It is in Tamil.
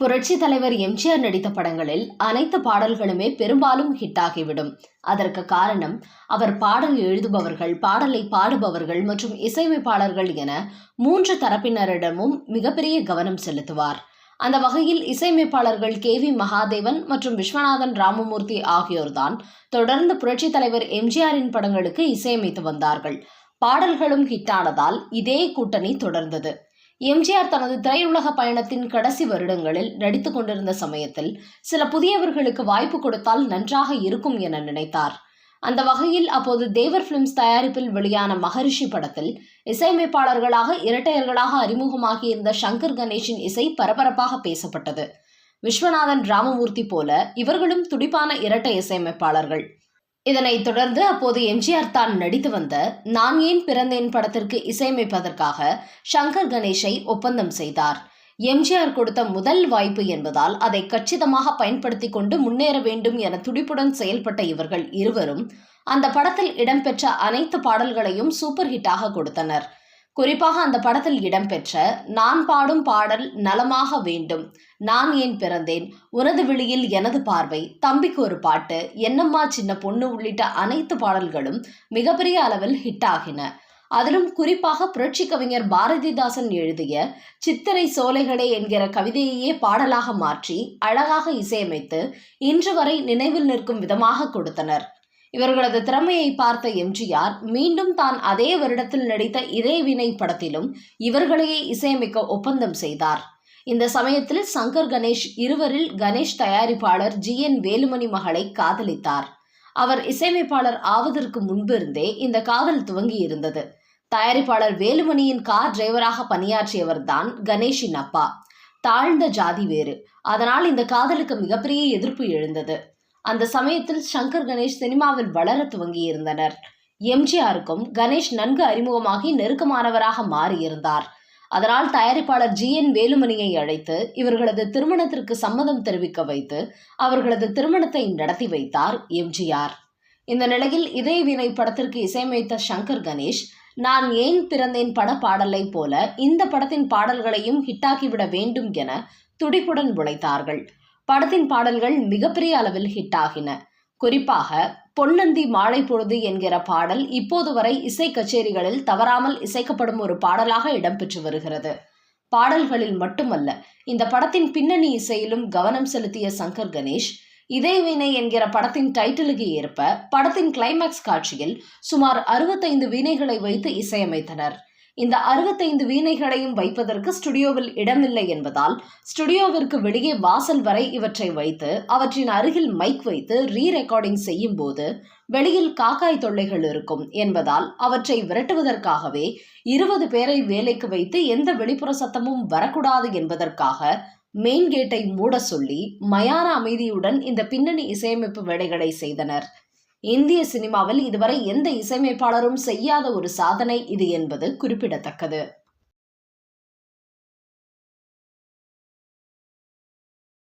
புரட்சி தலைவர் எம்ஜிஆர் நடித்த படங்களில் அனைத்து பாடல்களுமே பெரும்பாலும் ஹிட் ஆகிவிடும். அதற்கு காரணம் அவர் பாடல் எழுதுபவர்கள் பாடலை பாடுபவர்கள் மற்றும் இசையமைப்பாளர்கள் என மூன்று தரப்பினரிடமும் மிகப்பெரிய கவனம் செலுத்துவார். அந்த வகையில் இசையமைப்பாளர்கள் கே வி மகாதேவன் மற்றும் விஸ்வநாதன் ராமமூர்த்தி ஆகியோர்தான் தொடர்ந்து புரட்சி தலைவர் எம்ஜிஆரின் படங்களுக்கு இசையமைத்து வந்தார்கள். பாடல்களும் ஹிட்டானதால் இதே கூட்டணி தொடர்ந்தது. எம்ஜிஆர் தனது திரையுலக பயணத்தின் கடைசி வருடங்களில் நடித்துக் கொண்டிருந்த சமயத்தில் சில புதியவர்களுக்கு வாய்ப்பு கொடுத்தால் நன்றாக இருக்கும் என நினைத்தார். அந்த வகையில் அப்போது தேவர் பிலிம்ஸ் தயாரிப்பில் வெளியான மகரிஷி படத்தில் இசையமைப்பாளர்களாக இரட்டையர்களாக அறிமுகமாகியிருந்த சங்கர் கணேஷின் இசை பரபரப்பாக பேசப்பட்டது. விஸ்வநாதன் ராமமூர்த்தி போல இவர்களும் துடிப்பான இரட்டை இசையமைப்பாளர்கள். இதனைத் தொடர்ந்து அப்போது எம்ஜிஆர் தான் நடித்து வந்த நான் ஏன் பிறந்தேன் படத்திற்கு இசையமைப்பதற்காக சங்கர் கணேஷை ஒப்பந்தம் செய்தார். எம்ஜிஆர் கொடுத்த முதல் வாய்ப்பு என்பதால் அதை கச்சிதமாக பயன்படுத்தி கொண்டு முன்னேற வேண்டும் என துடிப்புடன் செயல்பட்ட இவர்கள் இருவரும் அந்த படத்தில் இடம்பெற்ற அனைத்து பாடல்களையும் சூப்பர் ஹிட்டாக கொடுத்தனர். குறிப்பாக அந்த படத்தில் இடம்பெற்ற நான் பாடும் பாடல் நலமாக வேண்டும் நான் ஏன் பிறந்தேன் உனது விழியில் எனது பார்வை தம்பிக்கு ஒரு பாட்டு என்னம்மா சின்ன பொண்ணு உள்ளிட்ட அனைத்து பாடல்களும் மிகப்பெரிய அளவில் ஹிட் ஆகின. அதிலும் குறிப்பாக புரட்சி கவிஞர் பாரதிதாசன் எழுதிய சித்திரை சோலைகளே என்கிற கவிதையையே பாடலாக மாற்றி அழகாக இசையமைத்து இன்று வரை நினைவில் நிற்கும் விதமாக கொடுத்தனர். இவர்களது திறமையை பார்த்த எம்ஜிஆர் மீண்டும் தான் அதே வருடத்தில் நடித்த இதே வினை படத்திலும் இவர்களையே இசையமைக்க ஒப்பந்தம் செய்தார். இந்த சமயத்தில் சங்கர் கணேஷ் இருவரில் கணேஷ் தயாரிப்பாளர் ஜி என் வேலுமணி மகளை காதலித்தார். அவர் இசையமைப்பாளர் ஆவதற்கு முன்பிருந்தே இந்த காதல் துவங்கி இருந்தது தயாரிப்பாளர் வேலுமணியின் கார் டிரைவராக பணியாற்றியவர் தான் கணேஷின் அப்பா. தாழ்ந்த ஜாதி வேறு. அதனால் இந்த காதலுக்கு மிகப்பெரிய எதிர்ப்பு எழுந்தது. அந்த சமயத்தில் சங்கர் கணேஷ் சினிமாவில் வளர துவங்கியிருந்தனர். எம்ஜிஆருக்கும் கணேஷ் நன்கு அறிமுகமாகி நெருக்கமானவராக மாறியிருந்தார். அதனால் தயாரிப்பாளர் ஜி என் வேலுமணியை அழைத்து இவர்களது திருமணத்திற்கு சம்மதம் தெரிவிக்க வைத்து அவர்களது திருமணத்தை நடத்தி வைத்தார் எம்ஜிஆர் இந்த நிலையில் இதய வினை படத்திற்கு இசையமைத்த சங்கர் கணேஷ் நான் ஏன் பிறந்தேன் பட பாடலை போல இந்த படத்தின் பாடல்களையும் ஹிட்டாக்கிவிட வேண்டும் என துடிப்புடன் உழைத்தார்கள். படத்தின் பாடல்கள் மிகப்பெரிய அளவில் ஹிட் ஆகின. குறிப்பாக பொன்னந்தி மாலை பொழுது என்கிற பாடல் இப்போது வரை இசை கச்சேரிகளில் தவறாமல் இசைக்கப்படும் ஒரு பாடலாக இடம்பெற்று வருகிறது. பாடல்களில் மட்டுமல்ல இந்த படத்தின் பின்னணி இசையிலும் கவனம் செலுத்திய சங்கர் கணேஷ் இதே வீணை என்கிற படத்தின் டைட்டிலுக்கு ஏற்ப படத்தின் கிளைமேக்ஸ் காட்சியில் சுமார் அறுபத்தைந்து வீணைகளை வைத்து இசையமைத்தனர். இந்த அறுபத்தைந்து வீணைகளையும் வைப்பதற்கு ஸ்டுடியோவில் இடமில்லை என்பதால் ஸ்டுடியோவிற்கு வெளியே வாசல் வரை இவற்றை வைத்து அவற்றின் அருகில் மைக் வைத்து ரீ ரெக்கார்டிங் செய்யும் போது வெளியில் காக்காய் தொல்லைகள் இருக்கும் என்பதால் அவற்றை விரட்டுவதற்காகவே இருபது பேரை வேலைக்கு வைத்து எந்த வெளிப்புற சத்தமும் வரக்கூடாது என்பதற்காக மெயின் கேட்டை மூட சொல்லி மயான அமைதியுடன் இந்த பின்னணி இசையமைப்பு வேலைகளை செய்தனர். இந்திய சினிமாவில் இதுவரை எந்த இசையமைப்பாளரும் செய்யாத ஒரு சாதனை இது என்பது குறிப்பிடத்தக்கது.